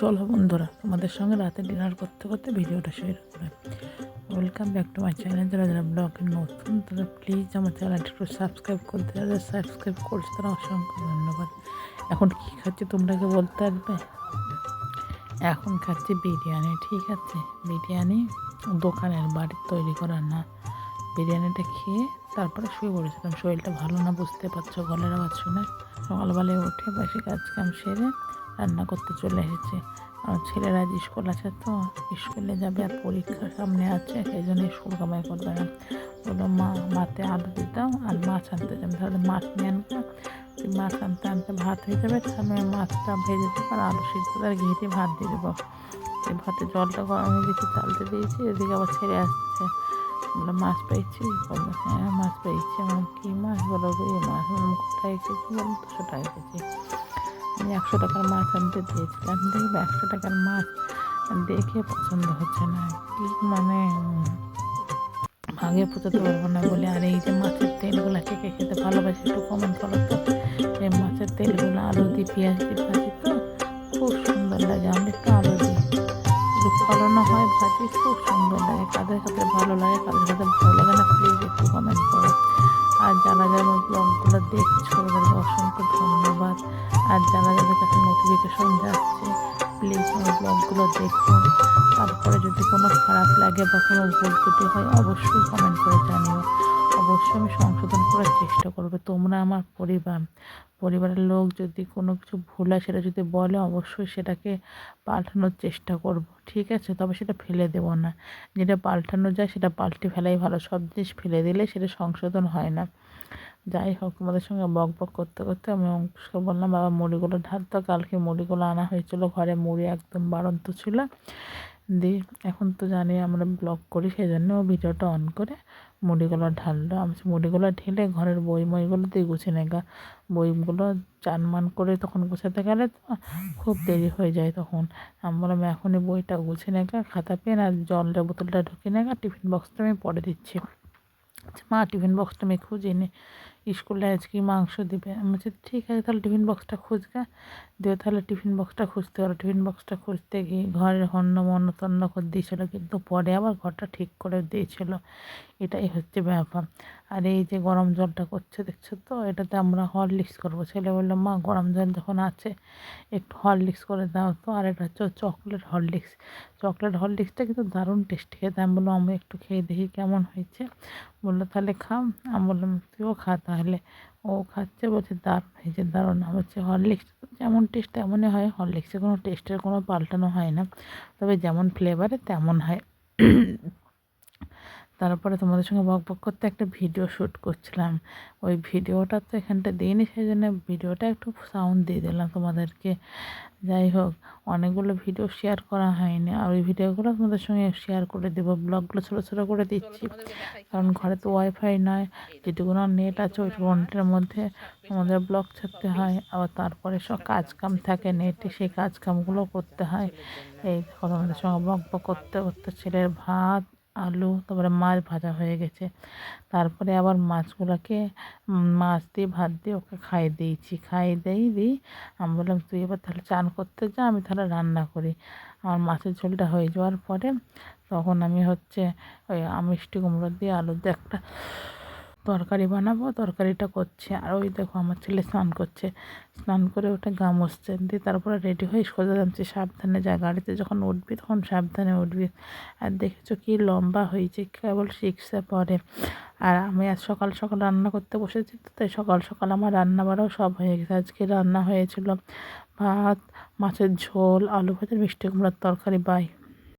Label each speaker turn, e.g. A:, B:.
A: চলো বন্ধুরা, তোমাদের সঙ্গে রাতে ডিনার করতে করতে ভিডিওটা শেয়ার করে। Welcome back to my channel যারা যারা ব্লগে নতুন, তারা প্লিজ আমার চ্যানেলটা একটু সাবস্ক্রাইব করতে যারা সাবস্ক্রাইব করছে, তারা অসংখ্য ধন্যবাদ। এখন কী খাচ্ছি তোমরা কি বলতে পারবে? এখন খাচ্ছি বিরিয়ানি, ঠিক আছে? বিরিয়ানি দোকানের বাড়ির তৈরি করা না। বিরিয়ানিটা খেয়ে তারপরে শুয়ে পড়েছিলাম। শরীরটা ভালো না, বুঝতে পারছ, গলার আওয়াজ শুনে। সকালবেলায় উঠে বাসি কাজ কাম সেরে রান্না করতে চলে এসেছি। আমার ছেলেরা আজ স্কুল আছে তো, স্কুলে যাবে আর পরীক্ষা সামনে আছে, সেই জন্য স্কুল কামাই করবে না। বলল মা, মাতে আলু দিতাম আর মাছ আনতে যাবে। তাহলে মাছ নিয়ে আনব। মাছ আনতে আনতে ভাত হয়ে যাবে, তাহলে মাছটা ভেজে দেবো আর আলু সিদ্ধ আর ঘি দিয়ে ভাত দিয়ে দেবো। এই ভাতে জলটা গরম হয়ে গেছে, চালতে দিয়েছি, এদিকে আবার ছেড়ে আসছে। বলল মাছ পেয়েছি? বলল হ্যাঁ মাছ পেয়েছি। আমার কী মাছ? বলো রুই মাছ কোথায় এসেছি দুশো টাকা কেজি আমি একশো টাকার মাছ আনতে দিয়েছিলাম দেখবে একশো টাকার মাছ দেখে পছন্দ হচ্ছে না। কি মানে আগে পচাতে পারব না বলে। আর এই যে মাছের তেলগুলো কে খেতে ভালোবাসি একটু কমেন্ট করো তো। এই মাছের তেলগুলো আলু দিয়ে, পেঁয়াজ দিয়ে ভাজি তো, খুব সুন্দর লাগে। আমি একটু আলু দিই। একটু ফলানো হয়, ভাজি খুব সুন্দর লাগে, কাদের কাছে ভালো লাগে, কাদের কাছে ভালো লাগে না প্লিজ একটু কমেন্ট করো। আর যারা যারা ব্লগগুলো দেখছ তাদেরকে অসংখ্য ধন্যবাদ। আর যারা যাদের কাছে নোটিফিকেশন যাচ্ছে প্লিজ আমার ব্লগগুলো দেখুন তারপরে যদি কোনো খারাপ লাগে বা কোনো ভুল ত্রুটি হয়, অবশ্যই কমেন্ট করে জানিও। অবশ্যই আমি সংশোধন করার চেষ্টা করব, তোমরা আমার পরিবার। পরিবারের লোক যদি কোনো কিছু ভুল হয় সেটা যদি বলে, অবশ্যই সেটাকে পাল্টানোর চেষ্টা করব, ঠিক আছে? তবে সেটা ফেলে দেবো না। যেটা পাল্টানো যায় সেটা পাল্টে ফেলাই ভালো। সব জিনিস ফেলে দিলে সেটা সংশোধন হয় না। যাই হোক, তোমাদের সঙ্গে বক বক করতে করতে আমি অঙ্কুশকে বললাম, বাবা, মুড়িগুলো ঢালতো কালকে মুড়িগুলো আনা হয়েছিল, ঘরে মুড়ি একদম বাড়ন্ত ছিল। দিয়ে এখন তো জানি আমরা ব্লগ করি সেই জন্য ভিডিওটা অন করে মুড়িগুলো ঢাললো। আমি মুড়িগুলো ঢেলে ঘরের বই মইগুলো দিয়ে গুছিয়ে নেগা বইগুলো চানমান করে তখন গুছাতে গেলে তো খুব দেরি হয়ে যায় তখন। আমি বললাম, এখনই বইটা গুছিয়ে নেগা খাতা, পেন আর জলের বোতলটা ঢুকিয়ে নেগা টিফিন বক্সটা আমি পরে দিচ্ছি। মা, টিফিন বক্সটা আমি খুঁজে নি। স্কুলে আজকে মাংস দিবে। আমি বলছি, ঠিক আছে, তাহলে টিফিন বক্সটা খুঁজগা দিয়ে তাহলে টিফিন বক্সটা খুঁজতে পারো টিফিন বক্সটা খুঁজতে গিয়ে ঘরের হন্য, মন্য, তন্ন করে দিয়েছিলো, কিন্তু পরে আবার ঘরটা ঠিক করে দিয়েছিল। এটাই হচ্ছে ব্যাপার। আর এই যে গরম জলটা করছে, দেখছ তো? এটাতে আমরা হরলিক্স করব। ছেলে বলল, মা, গরম জল যখন আছে, একটু হরলিক্স করে দাও তো। আর এটা হচ্ছে চকলেট হরলিক্স। চকলেট হরলিক্সটা কিন্তু দারুণ টেস্টি খেতে। আমি বললাম, আমি একটু খেয়ে দেখি কেমন হয়েছে। বলল, তাহলে খাও। আমি বললাম, তুইও খা তাহলে। ও খাচ্ছে, বলছে দারুণ হয়েছে দারুণ হচ্ছে হরলিক্স যেমন টেস্ট তেমনই হয়। হরলিক্সে কোনো টেস্টের কোনো পাল্টানো হয় না। তবে যেমন ফ্লেভারে তেমন হয়। তারপরে তোমাদের সঙ্গে বক বক করতে একটা ভিডিও শ্যুট করছিলাম। ওই ভিডিওটা তো এখানটা দিইনি সেই জন্য ভিডিওটা একটু সাউন্ড দিয়ে দিলাম তোমাদেরকে। যাই হোক, অনেকগুলো ভিডিও শেয়ার করা হয়নি, আর ওই ভিডিওগুলো তোমাদের সঙ্গে শেয়ার করে দেবো। ব্লগগুলো ছোটো ছোটো করে দিচ্ছি, কারণ ঘরে তো ওয়াইফাই নয় যেটুকুনো নেট আছে ওই নেটের মধ্যে আমাদের ব্লগ ছাড়তে হয়, আবার তারপরে সব কাজ কাম থাকে নেটে সেই কাজ কামগুলো করতে হয়। এই তোমাদের সঙ্গে বক বক করতে করতে ছেলের ভাত আলু, তারপরে মাছ ভাজা হয়ে গেছে। তারপরে আবার মাছগুলোকে মাছ দিয়ে ভাত দিয়ে ওকে খাইয়ে দিয়েছি। খাইয়ে দিই দিই। আমি বললাম, তুই এবার তাহলে চান করতে যা, আমি তাহলে রান্না করি। আমার মাছের ঝোলটা হয়ে যাওয়ার পরে তখন আমি হচ্ছে ওই মিষ্টি কুমড়ো দিয়ে আলু দিয়ে একটা তরকারি বানাবো, তরকারিটা করছে। আর ওই দেখো আমার ছেলে স্নান করছে। স্নান করে ওটা গা মুছছে। দিয়ে তারপরে রেডি হয়ে সোজা যাচ্ছে। সাবধানে যা গাড়িতে যখন উঠবি তখন সাবধানে উঠবি। আর দেখেছ কি লম্বা হয়েছে, কেবল শিখছে পরে আর আমি আজ সকাল সকাল রান্না করতে বসেছি তো তাই সকাল সকাল আমার রান্না বাড়াও সব হয়ে গেছে। আজকে রান্না হয়েছিল ভাত, মাছের ঝোল, আলু ভাজা মিষ্টি কুমড়ার তরকারি, বাই।